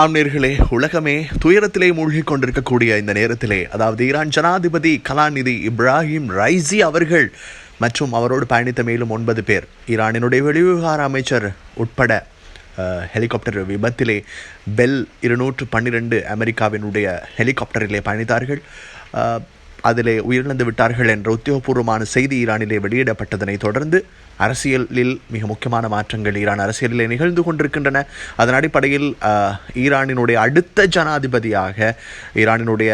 ஆம்நேர்களே உலகமே துயரத்திலே மூழ்கிக் கொண்டிருக்கக்கூடிய இந்த நேரத்திலே அதாவது ஈரான் ஜனாதிபதி கலாநிதி இப்ராஹிம் ரைசி அவர்கள் மற்றும் அவரோடு பயணித்த மேலும் ஒன்பது பேர். ஈரானினுடைய வெளிவிவகார அமைச்சர் உட்பட ஹெலிகாப்டர் விபத்திலே பெல் இருநூற்று பன்னிரெண்டு அமெரிக்காவினுடைய ஹெலிகாப்டரிலே பயணித்தார்கள். அதிலே உயிரிழந்து விட்டார்கள் என்ற உத்தியோகபூர்வமான செய்தி ஈரானிலே வெளியிடப்பட்டதனை தொடர்ந்து அரசியலில் மிக முக்கியமான மாற்றங்கள் ஈரான் அரசியலிலே நிகழ்ந்து கொண்டிருக்கின்றன. அதன் அடிப்படையில் ஈரானினுடைய அடுத்த ஜனாதிபதியாக ஈரானினுடைய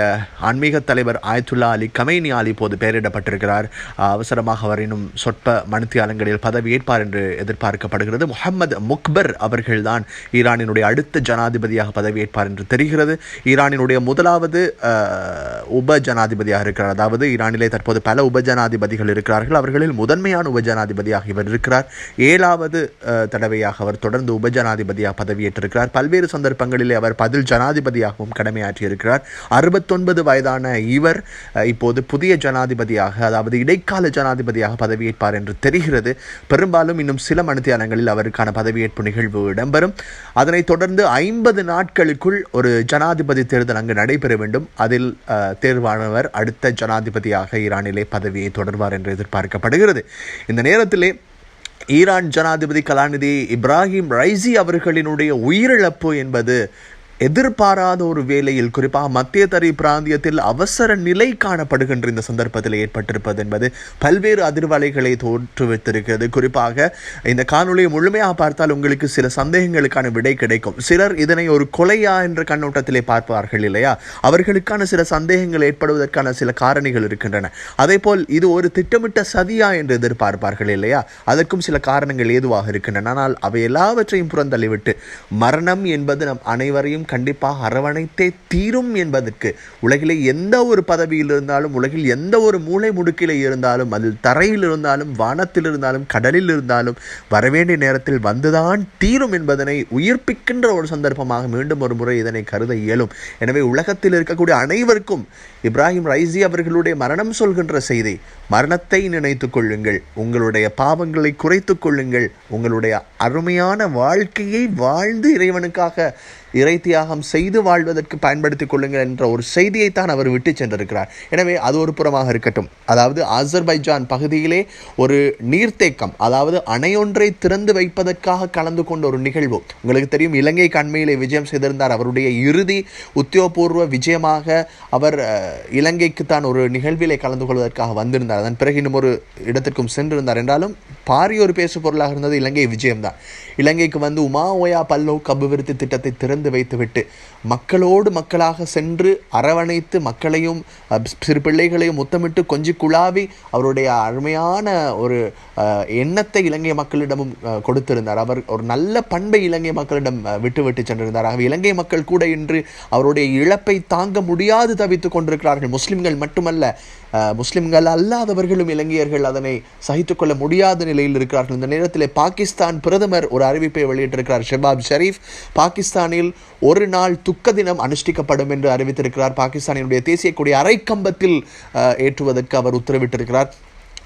ஆன்மீக தலைவர் ஆயத்துல்லா அலி கமைனி அலி போது பெயரிடப்பட்டிருக்கிறார். அவசரமாக அவர் இன்னும் சொற்ப மணித்தியாலங்களில் பதவியேற்பார் என்று எதிர்பார்க்கப்படுகிறது. முகமது முக்பர் அவர்கள்தான் ஈரானினுடைய அடுத்த ஜனாதிபதியாக பதவியேற்பார் என்று தெரிகிறது. ஈரானினுடைய முதலாவது உப ஜனாதிபதியாக இருக்கிறார் அதாவது ஈரானிலே தற்போது பல உபஜனாதிபதிகள் இருக்கிறார்கள். அவர்களில் முதன்மையான உபஜனாதிபதியாக இவர் இருக்கிறார். ஏழாவது தடவையாக அவர் தொடர்ந்து உபஜனாதிபதியாக பதவியேற்றிருக்கிறார். பல்வேறு சந்தர்ப்பங்களிலே அவர் பதில் ஜனாதிபதியாகவும் கடமையாற்றியிருக்கிறார். அறுபத்தொன்பது வயதான இவர் இப்போது புதிய ஜனாதிபதியாக அதாவது இடைக்கால ஜனாதிபதியாக பதவியேற்பார் என்று தெரிகிறது. பெரும்பாலும் இன்னும் சில மணித்தியாலங்களில் அவருக்கான பதவியேற்பு நிகழ்வு இடம்பெறும். அதனைத் தொடர்ந்து ஐம்பது நாட்களுக்குள் ஒரு ஜனாதிபதி தேர்தல் அங்கு நடைபெற வேண்டும். அதில் தேர்வானவர் அடுத்த ஜனாதிபதியாக ஈரானிலே பதவியை தொடர்வார் என்று எதிர்பார்க்கப்படுகிறது. இந்த நேரத்திலே ஈரான் ஜனாதிபதி கலாநிதி இப்ராஹிம் ரைசி அவர்களினுடைய உயிரிழப்பு என்பது எதிர்பாராத ஒரு வேளையில் குறிப்பாக மத்திய தரை பிராந்தியத்தில் அவசர நிலை காணப்படுகின்ற இந்த சந்தர்ப்பத்தில் ஏற்பட்டிருப்பது என்பது பல்வேறு அதிர்வலைகளை தோற்றுவித்திருக்கிறது. குறிப்பாக இந்த காணொலியை முழுமையாக பார்த்தால் உங்களுக்கு சில சந்தேகங்களுக்கான விடை கிடைக்கும். சிலர் இதனை ஒரு கொலையா என்ற கண்ணோட்டத்திலே பார்ப்பார்கள் இல்லையா? அவர்களுக்கான சில சந்தேகங்கள் ஏற்படுவதற்கான சில காரணிகள் இருக்கின்றன. அதேபோல் இது ஒரு திட்டமிட்ட சதியா என்று எதிர்பார்ப்பார்கள் இல்லையா? அதற்கும் சில காரணங்கள் ஏதுவாக இருக்கின்றன. ஆனால் அவை எல்லாவற்றையும் புறந்தள்ளிவிட்டு மரணம் என்பது நம் அனைவரையும் கண்டிப்பாக அரவணைத்தே தீரும் என்பதற்கு. உலகிலே எந்த ஒரு பதவியில் இருந்தாலும் உலகில் எந்த ஒரு மூளை முடுக்கிலே இருந்தாலும் அதில் தரையில் இருந்தாலும் வானத்தில் இருந்தாலும் கடலில் இருந்தாலும் வரவேண்டிய நேரத்தில் வந்துதான் தீரும் என்பதனை உயிர்ப்பிக்கின்ற ஒரு சந்தர்ப்பமாக மீண்டும் ஒரு முறை இதனை கருத இயலும். எனவே உலகத்தில் இருக்கக்கூடிய அனைவருக்கும் இப்ராஹிம் ரைசி அவர்களுடைய மரணம் சொல்கின்ற செய்தி மரணத்தை நினைத்து கொள்ளுங்கள். உங்களுடைய பாவங்களை குறைத்து கொள்ளுங்கள். உங்களுடைய அருமையான வாழ்க்கையை வாழ்ந்து இறைவனுக்காக இறை தியாகம் செய்து வாழ்வதற்கு பயன்படுத்தி கொள்ளுங்கள் என்ற ஒரு செய்தியைத்தான் அவர் விட்டு சென்றிருக்கிறார். எனவே அது ஒரு புறமாக இருக்கட்டும். அதாவது அசர்பைஜான் பகுதியிலே ஒரு நீர்த்தேக்கம் அதாவது அணையொன்றை திறந்து வைப்பதற்காக கலந்து கொண்ட ஒரு நிகழ்வு. உங்களுக்கு தெரியும் இலங்கை கண்மையிலே விஜயம் செய்திருந்தார் அவருடைய இறுதி உத்தியோகபூர்வ விஜயமாக அவர் இலங்கைக்கு தான் ஒரு நிகழ்விலே கலந்து கொள்வதற்காக வந்திருந்தார். அதன் பிறகு இன்னும் ஒரு இடத்திற்கும் சென்றிருந்தார். என்றாலும் பாரிய ஒரு பேசு பொருளாக இருந்தது இலங்கை விஜயம்தான். இலங்கைக்கு வந்து உமா ஓயா பல்லோ அபிவிருத்தி திட்டத்தை திறந்து வைத்துவிட்டு மக்களோடு மக்களாக சென்று அரவணைத்து மக்களையும் சிறு பிள்ளைகளையும் முத்தமிட்டு கொஞ்சி குழாவி அவருடைய அருமையான ஒரு எண்ணத்தை இலங்கை மக்களிடமும் கொடுத்திருந்தார். அவர் ஒரு நல்ல பண்பை இலங்கை மக்களிடம் அஹ், விட்டு விட்டு சென்றிருந்தார். ஆகவே இலங்கை மக்கள் கூட இன்று அவருடைய இழப்பை தாங்க முடியாது தவித்துக் கொண்டிருக்கிறார்கள். முஸ்லிம்கள் மட்டுமல்ல முஸ்லிம்கள் அல்லாதவர்களும் இலங்கையர்கள் அதனை சகித்துக்கொள்ள முடியாத நிலையில் இருக்கிறார்கள். இந்த நேரத்தில் பாகிஸ்தான் பிரதமர் ஒரு அறிவிப்பை வெளியிட்டிருக்கிறார் ஷெபாப் ஷெரீப் பாகிஸ்தானில் ஒரு நாள் துக்க தினம் அனுஷ்டிக்கப்படும் என்று அறிவித்திருக்கிறார். பாகிஸ்தானினுடைய தேசிய கொடி அரைக்கம்பத்தில் ஏற்றுவதற்கு அவர் உத்தரவிட்டிருக்கிறார்.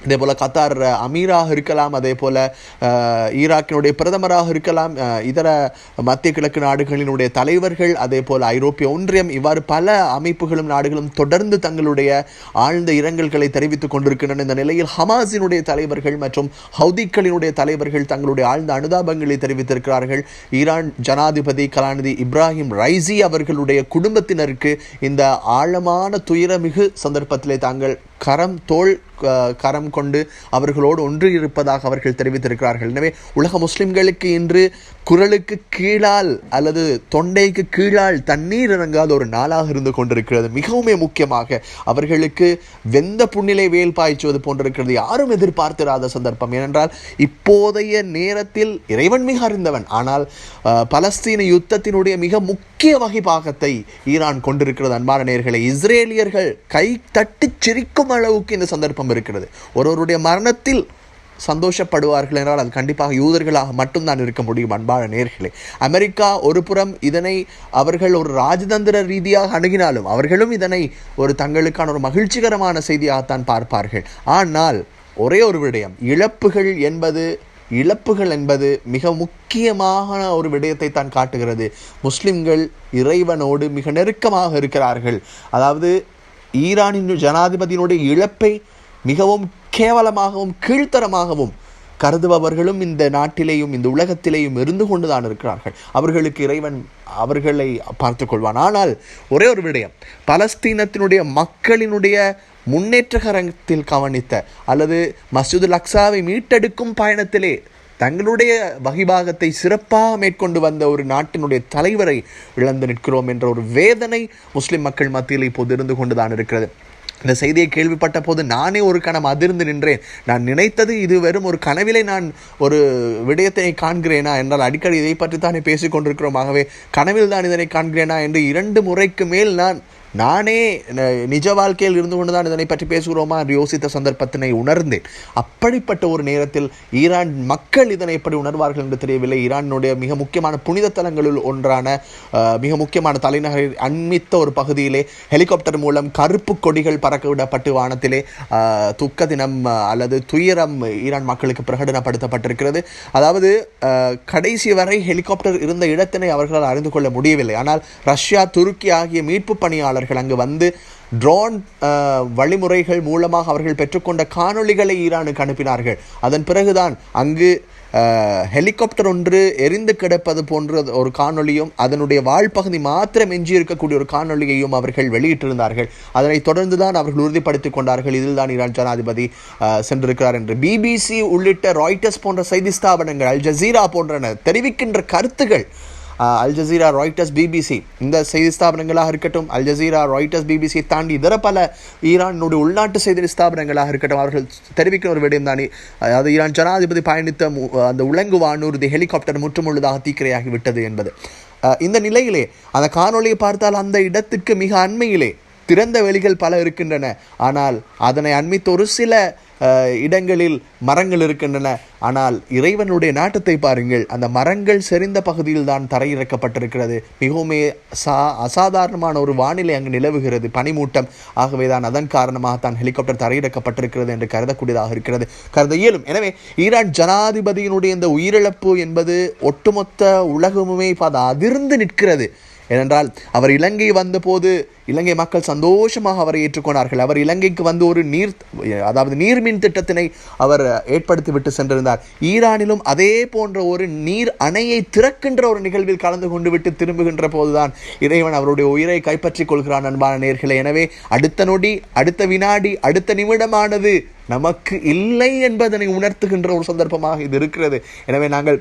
இதே போல் கத்தார் அமீராக இருக்கலாம் அதே போல் ஈராக்கினுடைய பிரதமராக இருக்கலாம் இதர மத்திய கிழக்கு நாடுகளினுடைய தலைவர்கள் அதே போல் ஐரோப்பிய ஒன்றியம் இவ்வாறு பல அமைப்புகளும் நாடுகளும் தொடர்ந்து தங்களுடைய ஆழ்ந்த இரங்கல்களை தெரிவித்துக் கொண்டிருக்கின்றன. இந்த நிலையில் ஹமாஸினுடைய தலைவர்கள் மற்றும் ஹவுதிக்களினுடைய தலைவர்கள் தங்களுடைய ஆழ்ந்த அனுதாபங்களை தெரிவித்திருக்கிறார்கள். ஈரான் ஜனாதிபதி கலாநிதி இப்ராஹிம் ரைசி அவர்களுடைய குடும்பத்தினருக்கு இந்த ஆழமான துயரமிகு சந்தர்ப்பத்திலே தாங்கள் கரம் தோல் கரம் கொண்டு அவர்களோடு ஒன்று இருப்பதாக அவர்கள் தெரிவித்திருக்கிறார்கள். எனவே உலக முஸ்லிம்களுக்கு இன்று குரலுக்கு கீழால் அல்லது தொண்டைக்கு கீழால் தண்ணீர் இறங்காத ஒரு நாளாக இருந்து கொண்டிருக்கிறது. மிகவுமே முக்கியமாக அவர்களுக்கு வெந்த புண்ணிலை வேல் பாய்ச்சுவது போன்றிருக்கிறது. யாரும் எதிர்பார்த்திராத சந்தர்ப்பம். ஏனென்றால் இப்போதைய நேரத்தில் இறைவன் மிக அறிந்தவன். ஆனால் பலஸ்தீன யுத்தத்தினுடைய மிக முக்கிய வகை பாகத்தை ஈரான் கொண்டிருக்கிறது. அன்பான நேர்களை இஸ்ரேலியர்கள் கை தட்டி சிரிக்கும் அளவுக்கு இந்த சந்தர்ப்பம் இருக்கிறது. ஒருவருடைய மரணத்தில் சந்தோஷப்படுவார்கள் என்றால் அது கண்டிப்பாக யூதர்களாக மட்டும்தான் இருக்க முடியும் அன்பான நேர்களே. அமெரிக்கா ஒரு புறம் இதனை அவர்கள் ஒரு ராஜதந்திர ரீதியாக அணுகினாலும் அவர்களும் இதனை ஒரு தங்களுக்கான ஒரு மகிழ்ச்சிகரமான செய்தியாகத்தான் பார்ப்பார்கள். ஆனால் ஒரே ஒரு விடயம் இழப்புகள் என்பது இழப்புகள் என்பது மிக முக்கியமான ஒரு விடயத்தை தான் காட்டுகிறது. முஸ்லிம்கள் இறைவனோடு மிக நெருக்கமாக இருக்கிறார்கள். அதாவது ஈரானின் ஜனாதிபதியினுடைய இழப்பை மிகவும் கேவலமாகவும் கீழ்த்தரமாகவும் கருதுபவர்களும் இந்த நாட்டிலேயும் இந்த உலகத்திலேயும் இருந்து கொண்டுதான் இருக்கிறார்கள். அவர்களுக்கு இறைவன் அவர்களை பார்த்து கொள்வான். ஆனால் ஒரே ஒரு விடயம் பலஸ்தீனத்தினுடைய மக்களினுடைய முன்னேற்றகரத்தில் கவனித்த அல்லது மஸ்ஜிதுல் அக்ஸாவை மீட்டெடுக்கும் பயணத்திலே தங்களுடைய வகிபாகத்தை சிறப்பாக மேற்கொண்டு வந்த ஒரு நாட்டினுடைய தலைவரை இழந்து நிற்கிறோம் என்ற ஒரு வேதனை முஸ்லிம் மக்கள் மத்தியில் இப்போது இருந்து கொண்டுதான் இருக்கிறது. இந்த செய்தியை கேள்விப்பட்ட போது நானே ஒரு கணம் அதிர்ந்து நின்றேன். நான் நினைத்தது இது வெறும் ஒரு கனவிலே நான் ஒரு விடயத்தை காண்கிறேனா என்றால் அடிக்கடி இதை பற்றி தானே பேசிக் கொண்டிருக்கிறோம். ஆகவே கனவில் தான் இதனை காண்கிறேனா என்று இரண்டு முறைக்கு மேல் நான் நானே நிஜ வாழ்க்கையில் இருந்து கொண்டு தான் இதனை பற்றி பேசுகிறோமா என்று யோசித்த சந்தர்ப்பத்தினை உணர்ந்தேன். அப்படிப்பட்ட ஒரு நேரத்தில் ஈரான் மக்கள் இதனை எப்படி உணர்வார்கள் என்று தெரியவில்லை. ஈரானுடைய மிக முக்கியமான புனித தலங்களில் ஒன்றான மிக முக்கியமான தலைநகரில் அண்மித்த ஒரு பகுதியிலே ஹெலிகாப்டர் மூலம் கருப்பு கொடிகள் பறக்க விடப்பட்டு வானத்திலே துக்க தினம் அல்லது துயரம் ஈரான் மக்களுக்கு பிரகடனப்படுத்தப்பட்டிருக்கிறது. அதாவது கடைசி வரை ஹெலிகாப்டர் இருந்த இடத்தினை அவர்களால் அறிந்து கொள்ள முடியவில்லை. ஆனால் ரஷ்யா துருக்கி ஆகிய மீட்பு பணியாளர் அவர்கள் அங்கு வந்து ட்ரோன் வழிமுறைகள் மூலமாக அவர்கள் பெற்றுக்கொண்ட காணொளிகளை ஈரானுக்கு அனுப்பினார்கள். அதன் பிறகுதான் அங்கு ஹெலிகாப்டர் ஒன்று எரிந்து கிடப்பது போன்ற ஒரு காணொளியும் அதனுடைய வாழ்பகுதி மாத்திரம் எஞ்சி இருக்கக்கூடிய ஒரு காணொளியையும் அவர்கள் வெளியிட்டிருந்தார்கள். அதனைத் தொடர்ந்து தான் அவர்கள் உறுதிப்படுத்திக் கொண்டார்கள். இதில் தான் ஈரான் ஜனாதிபதி அஹ், சென்றிருக்கிறார் என்று. பிபிசி உள்ளிட்ட ராய்டர்ஸ் போன்ற செய்தி ஸ்தாபனங்கள் அல் ஜசீரா போன்றன தெரிவிக்கின்ற கருத்துகள் அல் ஜசீரா ராய்டர்ஸ் பிபிசி இந்த செய்தி ஸ்தாபனங்களாக இருக்கட்டும் அல் ஜசீரா ராய்டர்ஸ் பிபிசி தாண்டி இதர பல ஈரானுடைய உள்நாட்டு செய்தி ஸ்தாபனங்களாக இருக்கட்டும் அவர்கள் தெரிவிக்கிற ஒரு விடயம் தானே. அதாவது ஈரான் ஜனாதிபதி பயணித்த அந்த உலங்கு வானூர்தி ஹெலிகாப்டர் முற்றுமுழுதாக தீக்கிரையாகி விட்டது என்பது. இந்த நிலையிலே அந்த காணொளியை பார்த்தால் அந்த இடத்துக்கு மிக அண்மையிலே திறந்த வெளிகள் பல இருக்கின்றன. ஆனால் அதனை அண்மித்த ஒரு சில இடங்களில் மரங்கள் இருக்கின்றன. ஆனால் இறைவனுடைய நாட்டத்தை பாருங்கள் அந்த மரங்கள் செறிந்த பகுதியில் தான் தரையிறக்கப்பட்டிருக்கிறது. மிகவும் சா அசாதாரணமான ஒரு வானிலை அங்கு நிலவுகிறது. பனிமூட்டம். ஆகவே தான் அதன் காரணமாக தான் ஹெலிகாப்டர் தரையிறக்கப்பட்டிருக்கிறது என்று கருதக்கூடியதாக இருக்கிறது. கருத இயலும். எனவே ஈரான் ஜனாதிபதியினுடைய இந்த உயிரிழப்பு என்பது ஒட்டுமொத்த உலகமுமே இப்போ அது அதிர்ந்து நிற்கிறது. ஏனென்றால் அவர் இலங்கை வந்தபோது இலங்கை மக்கள் சந்தோஷமாக அவரை ஏற்றுக்கொண்டார்கள். அவர் இலங்கைக்கு வந்து ஒரு நீர் அதாவது நீர்மின் திட்டத்தினை அவர் ஏற்படுத்தி விட்டு சென்றிருந்தார். ஈரானிலும் அதே போன்ற ஒரு நீர் அணையை திறக்கின்ற ஒரு நிகழ்வில் கலந்து கொண்டு விட்டு திரும்புகின்ற போதுதான் இறைவன் அவருடைய உயிரை கைப்பற்றிக் கொள்கிறான் அன்பான நேர்களை. எனவே அடுத்த நொடி அடுத்த வினாடி அடுத்த நிமிடமானது நமக்கு இல்லை என்பதனை உணர்த்துகின்ற ஒரு சந்தர்ப்பமாக இது இருக்கிறது. எனவே நாங்கள்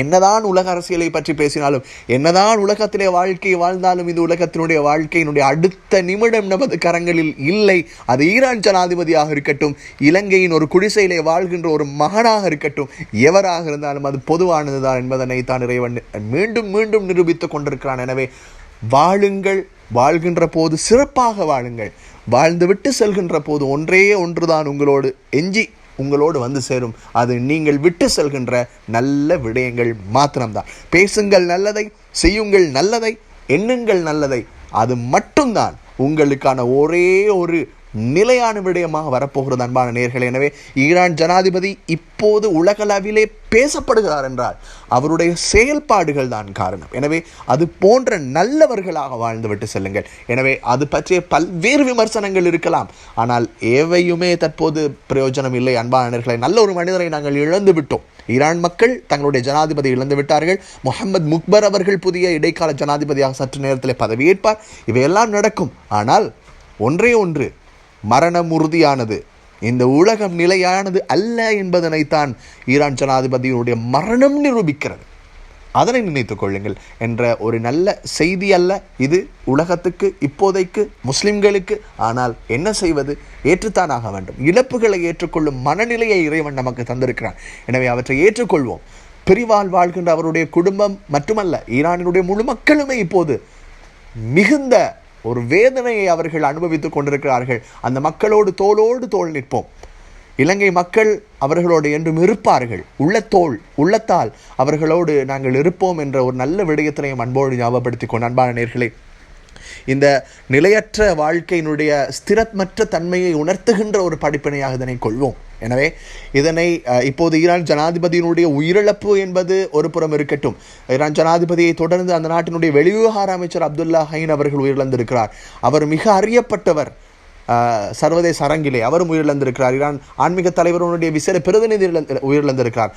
என்னதான் உலக அரசியலை பற்றி பேசினாலும் என்னதான் உலகத்திலே வாழ்க்கை வாழ்ந்தாலும் இந்த உலகத்தினுடைய வாழ்க்கையினுடைய அடுத்த நிமிடம் நமது கரங்களில் இல்லை. அது ஈரான் ஜனாதிபதியாக இருக்கட்டும் இலங்கையின் ஒரு குடிசையிலே வாழ்கின்ற ஒரு மகனாக இருக்கட்டும் எவராக இருந்தாலும் அது பொதுவானதுதான் என்பதனை தான் இறைவன் மீண்டும் மீண்டும் நிரூபித்துக் கொண்டிருக்கிறான். எனவே வாழுங்கள் வாழ்கின்ற போது சிறப்பாக வாழுங்கள். வாழ்ந்துவிட்டு செல்கின்ற போது ஒன்றே ஒன்றுதான் உங்களோடு எஞ்சி உங்களோடு வந்து சேரும். அது நீங்கள் விட்டு செல்கின்ற நல்ல விடயங்கள் மாத்திரம்தான். பேசுங்கள் நல்லதை செய்யுங்கள் நல்லதை எண்ணுங்கள் நல்லதை அது மட்டும்தான் உங்களுக்கான ஒரே ஒரு நிலையான விடயமாக வரப்போகிறது அன்பான நேர்கள். எனவே ஈரான் ஜனாதிபதி இப்போது உலகளவிலே பேசப்படுகிறார் என்றால் அவருடைய செயல்பாடுகள் தான் காரணம். எனவே அது போன்ற நல்லவர்களாக வாழ்ந்துவிட்டு செல்லுங்கள். எனவே அது பற்றிய பல்வேறு விமர்சனங்கள் இருக்கலாம். ஆனால் ஏவையுமே தற்போது பிரயோஜனம் இல்லை அன்பானர்களை நல்ல ஒரு மனிதரை நாங்கள் இழந்து விட்டோம். ஈரான் மக்கள் தங்களுடைய ஜனாதிபதி இழந்து விட்டார்கள். முகமது முக்பர் அவர்கள் புதிய இடைக்கால ஜனாதிபதியாக சற்று நேரத்தில் பதவியேற்பார். இவையெல்லாம் நடக்கும். ஆனால் ஒன்றே ஒன்று மரணம் உறுதியானது இந்த உலகம் நிலையானது அல்ல என்பதனைத்தான் ஈரான் ஜனாதிபதியினுடைய மரணம் நிரூபிக்கிறது. அதனை நினைத்துக் கொள்ளுங்கள் என்ற ஒரு நல்ல செய்தி அல்ல. இது உலகத்துக்கு இப்போதைக்கு முஸ்லிம்களுக்கு ஆனால் என்ன செய்வது? ஏற்றுத்தான் ஆக வேண்டும். இழப்புகளை ஏற்றுக்கொள்ளும் மனநிலையை இறைவன் நமக்கு தந்திருக்கிறான். எனவே அவற்றை ஏற்றுக்கொள்வோம். பிரிவால் வாழ்கின்ற அவருடைய குடும்பம் மட்டுமல்ல ஈரானினுடைய முழு மக்களுமே இப்போது மிகுந்த ஒரு வேதனையை அவர்கள் அனுபவித்துக் கொண்டிருக்கிறார்கள். அந்த மக்களோடு தோளோடு தோள் நிற்போம். இலங்கை மக்கள் அவர்களோடு என்றும் இருப்பார்கள். உள்ளத்தோல் உள்ளத்தால் அவர்களோடு நாங்கள் இருப்போம் என்ற ஒரு நல்ல விடயத்தினையும் அன்போடு ஞாபகப்படுத்திக் கொண்டு அன்பான நேர்களே இந்த நிலையற்ற வாழ்க்கையினுடைய ஸ்திரமற்ற தன்மையை உணர்த்துகின்ற ஒரு படிப்பினையாக இதனை கொள்வோம். எனவே இதனை இப்போது ஈரான் ஜனாதிபதியினுடைய உயிரிழப்பு என்பது ஒரு புறம் இருக்கட்டும். ஈரான் ஜனாதிபதியை தொடர்ந்து அந்த நாட்டினுடைய வெளிவிவகார அமைச்சர் அப்துல்லா ஹைன் அவர்கள் உயிரிழந்திருக்கிறார். அவர் மிக அறியப்பட்டவர். சர்வதேச அரங்கிலே அவரும் உயிரிழந்திருக்கிறார். ஈரான் ஆன்மீக தலைவருடைய விசேட பிரதிநிதி உயிரிழந்திருக்கிறார்.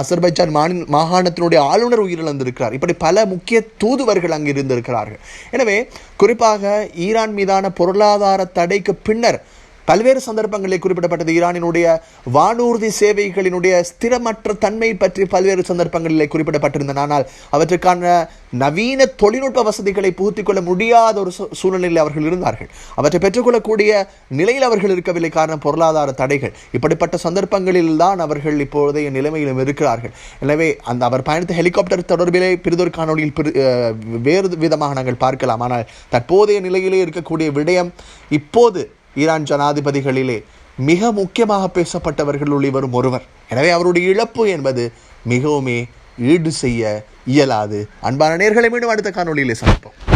அசர்பைஜான் மாநில மாகாணத்தினுடைய ஆளுநர் உயிரிழந்திருக்கிறார். இப்படி பல முக்கிய தூதுவர்கள் அங்கு இருந்திருக்கிறார்கள். எனவே குறிப்பாக ஈரான் மீதான பொருளாதார தடைக்கு பின்னர் பல்வேறு சந்தர்ப்பங்களில் குறிப்பிடப்பட்டது ஈரானினுடைய வானூர்தி சேவைகளினுடைய ஸ்திரமற்ற தன்மை பற்றி பல்வேறு சந்தர்ப்பங்களில் குறிப்பிடப்பட்டிருந்தன. ஆனால் அவற்றுக்கான நவீன தொழில்நுட்ப வசதிகளை புகுத்திக் கொள்ள முடியாத ஒரு சூ- சூழ்நிலையில் அவர்கள் இருந்தார்கள். அவற்றை பெற்றுக்கொள்ளக்கூடிய நிலையில் அவர்கள் இருக்கவில்லை. காரணம் பொருளாதார தடைகள். இப்படிப்பட்ட சந்தர்ப்பங்களில் தான் அவர்கள் இப்போதைய நிலைமையிலும் இருக்கிறார்கள். எனவே அந்த அவர் பயணித்த ஹெலிகாப்டர் தொடர்பிலே பிரிதொரு காணொலியில் வேறு விதமாக நாங்கள் பார்க்கலாம். ஆனால் தற்போதைய நிலையிலே இருக்கக்கூடிய விடயம் இப்போது ஈரான் ஜனாதிபதிகளிலே மிக முக்கியமாக பேசப்பட்டவர்களுள் இவரும் ஒருவர். எனவே அவருடைய இழப்பு என்பது மிகவுமே ஈடு செய்ய இயலாது. அன்பான நேர்களை மீண்டும் அடுத்த காணொலியிலே சந்திப்போம்.